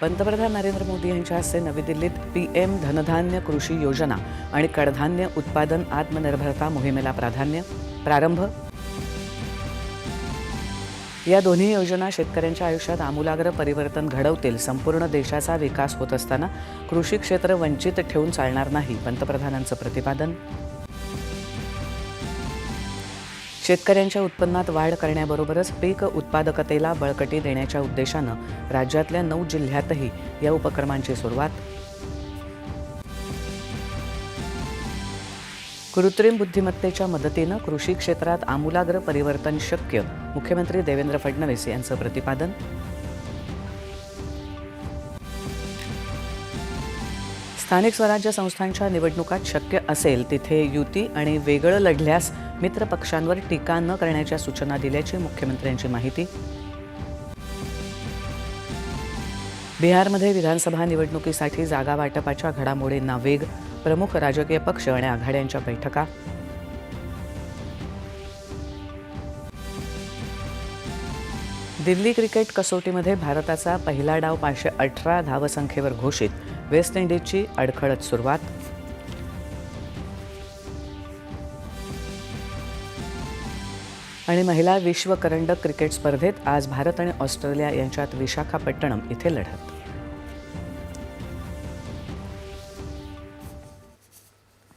पंतप्रधान नरेंद्र मोदी यांच्या हस्ते नवी दिल्लीत पी एम धनधान्य कृषी योजना आणि कडधान्य उत्पादन आत्मनिर्भरता मोहिमेला प्राधान्य. प्रारंभ. या दोन्ही योजना शेतकऱ्यांच्या आयुष्यात आमूलाग्र परिवर्तन घडवतील. संपूर्ण देशाचा विकास होत असताना कृषी क्षेत्र वंचित ठेवून चालणार नाही पंतप्रधानांचं प्रतिपादन. शेतकऱ्यांच्या उत्पन्नात वाढ करण्याबरोबरच पीक उत्पादकतेला बळकटी देण्याच्या उद्देशानं राज्यातल्या नऊ जिल्ह्यातही या उपक्रमांची सुरुवात. कृत्रिम बुद्धिमत्तेच्या मदतीनं कृषी क्षेत्रात आमूलाग्र परिवर्तन शक्य मुख्यमंत्री देवेंद्र फडणवीस यांचं प्रतिपादन. स्थानिक स्वराज्य संस्थांच्या निवडणुकात शक्य असेल तिथे युती आणि वेगळं लढल्यास मित्र पक्षांवर टीका न करण्याच्या सूचना दिल्याची मुख्यमंत्र्यांची माहिती. बिहारमध्ये विधानसभा निवडणुकीसाठी जागा वाटपाच्या घडामोडींना वेग प्रमुख राजकीय पक्ष आणि आघाड्यांच्या बैठका. दिल्ली क्रिकेट कसोटीमध्ये भारताचा पहिला डाव पाचशे अठरा धावसंख्येवर घोषित. वेस्ट इंडिजची अडखळत सुरुवात. आणि महिला विश्व करंडक क्रिकेट स्पर्धेत आज भारत आणि ऑस्ट्रेलिया यांच्यात विशाखापट्टणम इथे लढत.